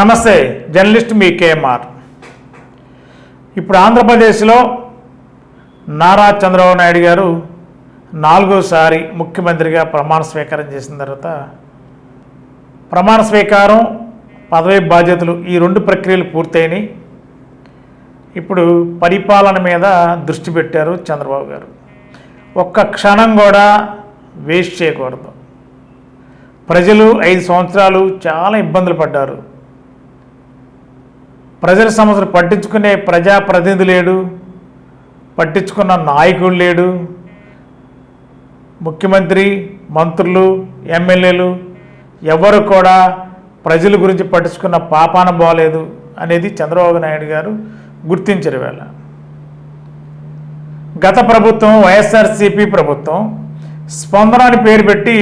నమస్తే జర్నలిస్ట్ మీ కేఎంఆర్. ఇప్పుడు ఆంధ్రప్రదేశ్లో నారా చంద్రబాబు నాయుడు గారు నాలుగోసారి ముఖ్యమంత్రిగా ప్రమాణ స్వీకారం చేసిన తర్వాత ప్రమాణ స్వీకారం పదవి బాధ్యతలు ఈ రెండు ప్రక్రియలు పూర్తయినాయి. ఇప్పుడు పరిపాలన మీద దృష్టి పెట్టారు చంద్రబాబు గారు. ఒక్క క్షణం కూడా వేస్ట్ చేయకూడదు. ప్రజలు ఐదు సంవత్సరాలు చాలా ఇబ్బందులు పడ్డారు. ప్రజల సమస్యలు పట్టించుకునే ప్రజాప్రతినిధి లేడు పట్టించుకున్న నాయకుడు లేడు ముఖ్యమంత్రి మంత్రులు ఎమ్మెల్యేలు ఎవరు కూడా ప్రజల గురించి పట్టించుకున్న పాపాన బాగలేదు అనేది చంద్రబాబు నాయుడు గారు గుర్తించారు వేళ గత ప్రభుత్వం వైఎస్ఆర్సీపీ ప్రభుత్వం స్పందన అని పేరు పెట్టి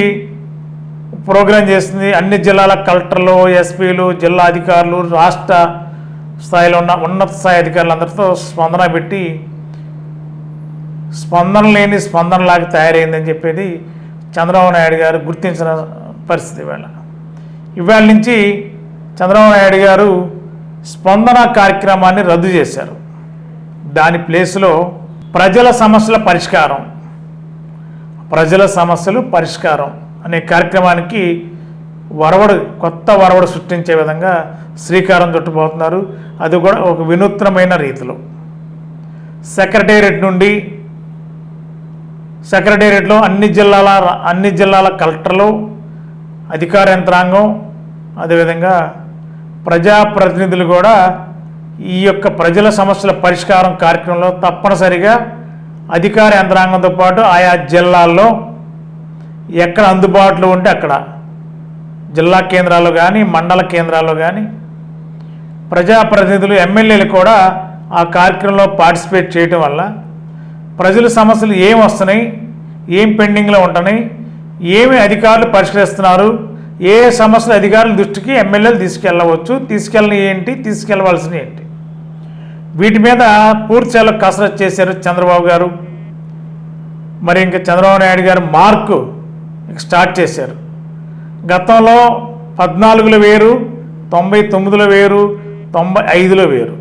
ప్రోగ్రాం చేసింది. అన్ని జిల్లాల కలెక్టర్లు ఎస్పీలు జిల్లా అధికారులు రాష్ట్ర స్థాయిలో ఉన్న ఉన్నత స్థాయి అధికారులందరితో స్పందన పెట్టి స్పందన లేని స్పందనలాగా తయారైందని చెప్పేది చంద్రబాబు నాయుడు గారు గుర్తించిన పరిస్థితి ఇవాళ. ఇవాళ నుంచి చంద్రబాబు నాయుడు గారు స్పందన కార్యక్రమాన్ని రద్దు చేశారు. దాని ప్లేస్లో ప్రజల సమస్యల పరిష్కారం ప్రజల సమస్యలు పరిష్కారం అనే కార్యక్రమానికి వరవడు కొత్త వరవడు సృష్టించే విధంగా శ్రీకారం చుట్టుపోతున్నారు అది కూడా ఒక వినూత్నమైన రీతిలో. సెక్రటేరియట్ నుండి సెక్రటేరియట్లో అన్ని జిల్లాల అన్ని జిల్లాల కలెక్టర్లు అధికార యంత్రాంగం అదేవిధంగా ప్రజాప్రతినిధులు కూడా ఈ యొక్క ప్రజల సమస్యల పరిష్కారం కార్యక్రమంలో తప్పనిసరిగా అధికార యంత్రాంగంతో పాటు ఆయా జిల్లాల్లో ఎక్కడ అందుబాటులో ఉంటే అక్కడ జిల్లా కేంద్రాల్లో కానీ మండల కేంద్రాల్లో కానీ ప్రజాప్రతినిధులు ఎమ్మెల్యేలు కూడా ఆ కార్యక్రమంలో పార్టిసిపేట్ చేయటం వల్ల ప్రజల సమస్యలు ఏం వస్తున్నాయి ఏం పెండింగ్లో ఉంటున్నాయి ఏమి అధికారులు పరిష్కరిస్తున్నారు ఏ సమస్యలు అధికారుల దృష్టికి ఎమ్మెల్యేలు తీసుకెళ్ళవచ్చు తీసుకెళ్ళని ఏంటి తీసుకెళ్ళవలసినవి ఏంటి? వీటి మీద పూర్తిస్థాయిలో కసరత్ చేశారు చంద్రబాబు గారు. మరి ఇంకా చంద్రబాబు నాయుడు గారు మార్కు స్టార్ట్ చేశారు. గతంలో పద్నాలుగులో వేరు తొంభై తొమ్మిదిలో వేరు తొంభై ఐదులో వేరు.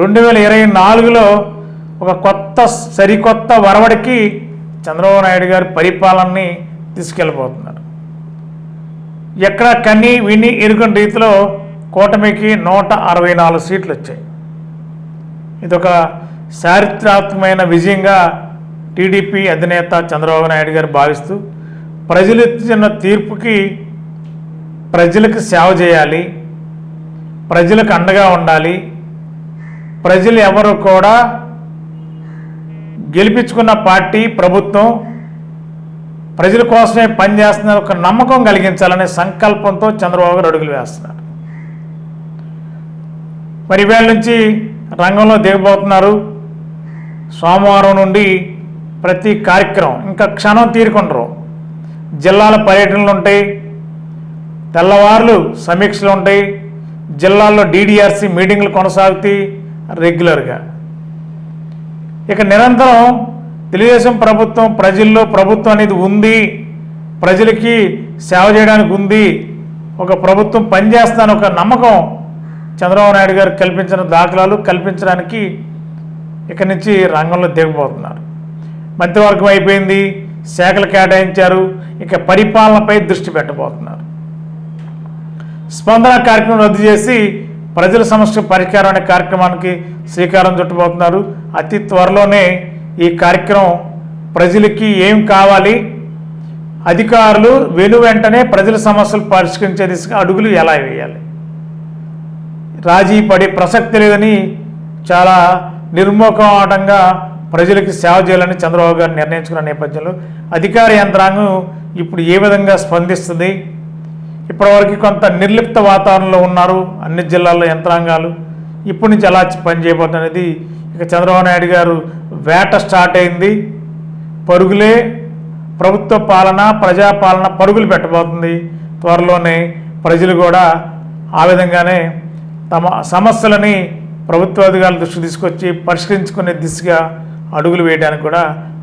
రెండు వేల ఇరవై నాలుగులో ఒక కొత్త సరికొత్త వరవడికి చంద్రబాబు నాయుడు గారి పరిపాలనని తీసుకెళ్ళిపోతున్నారు. ఎక్కడ కన్ని విని ఎరుగని రీతిలో కూటమికి నూట అరవై నాలుగు సీట్లు వచ్చాయి. ఇదొక చారిత్రాత్మకమైన విజయంగా టీడీపీ అధినేత చంద్రబాబు నాయుడు గారు భావిస్తూ ప్రజలు ఇచ్చిన తీర్పుకి ప్రజలకు సేవ చేయాలి ప్రజలకు అండగా ఉండాలి ప్రజలు ఎవరు కూడా గెలిపించుకున్న పార్టీ ప్రభుత్వం ప్రజల కోసమే పనిచేస్తున్న ఒక నమ్మకం కలిగించాలనే సంకల్పంతో చంద్రబాబు గారు అడుగులు వేస్తున్నారు. మరి నుంచి రంగంలో దిగబోతున్నారు. సోమవారం నుండి ప్రతి కార్యక్రమం ఇంకా క్షణం తీరుకుంటారు. జిల్లాల పర్యటనలు ఉంటాయి. తెల్లవారులు సమీక్షలు ఉంటాయి. జిల్లాల్లో డీడీఆర్సీ మీటింగ్లు కొనసాగుతాయి రెగ్యులర్గా. ఇక నిరంతరం తెలుగుదేశం ప్రభుత్వం ప్రజల్లో ప్రభుత్వం అనేది ఉంది. ప్రజలకి సేవ చేయడానికి ఉంది. ఒక ప్రభుత్వం పనిచేస్తాను ఒక నమ్మకం చంద్రబాబు నాయుడు గారు కల్పించిన దాఖలాలు కల్పించడానికి ఇక్కడి నుంచి రంగంలో దిగబోతున్నారు. మధ్యవర్గం అయిపోయింది. శాఖలు కేటాయించారు. ఇక పరిపాలనపై దృష్టి పెట్టబోతున్నారు. స్పందన కార్యక్రమం రద్దు చేసి ప్రజల సమస్య పరిష్కారం అనే కార్యక్రమానికి శ్రీకారం చుట్టబోతున్నారు. అతి త్వరలోనే ఈ కార్యక్రమం ప్రజలకి ఏం కావాలి? అధికారులు వెను వెంటనే ప్రజల సమస్యలు పరిష్కరించే దిశగా అడుగులు ఎలా వేయాలి? రాజీ పడే ప్రసక్తి లేదని చాలా నిర్మోహమాటంగా ప్రజలకి సేవ చేయాలని చంద్రబాబు గారు నిర్ణయించుకున్న నేపథ్యంలో అధికార యంత్రాంగం ఇప్పుడు ఏ విధంగా స్పందిస్తుంది? ఇప్పటివరకు కొంత నిర్లిప్త వాతావరణంలో ఉన్నారు అన్ని జిల్లాల్లో యంత్రాంగాలు. ఇప్పటి నుంచి ఎలా పనిచేయబోతున్నది ఇక చంద్రబాబు నాయుడు గారు వేట స్టార్ట్ అయింది. పరుగులే ప్రభుత్వ పాలన ప్రజాపాలన పరుగులు పెట్టబోతుంది. త్వరలోనే ప్రజలు కూడా ఆ విధంగానే తమ సమస్యలని ప్రభుత్వ అధికారుల దృష్టికి తీసుకొచ్చి పరిష్కరించుకునే దిశగా అడుగులు వేయడానికి కూడా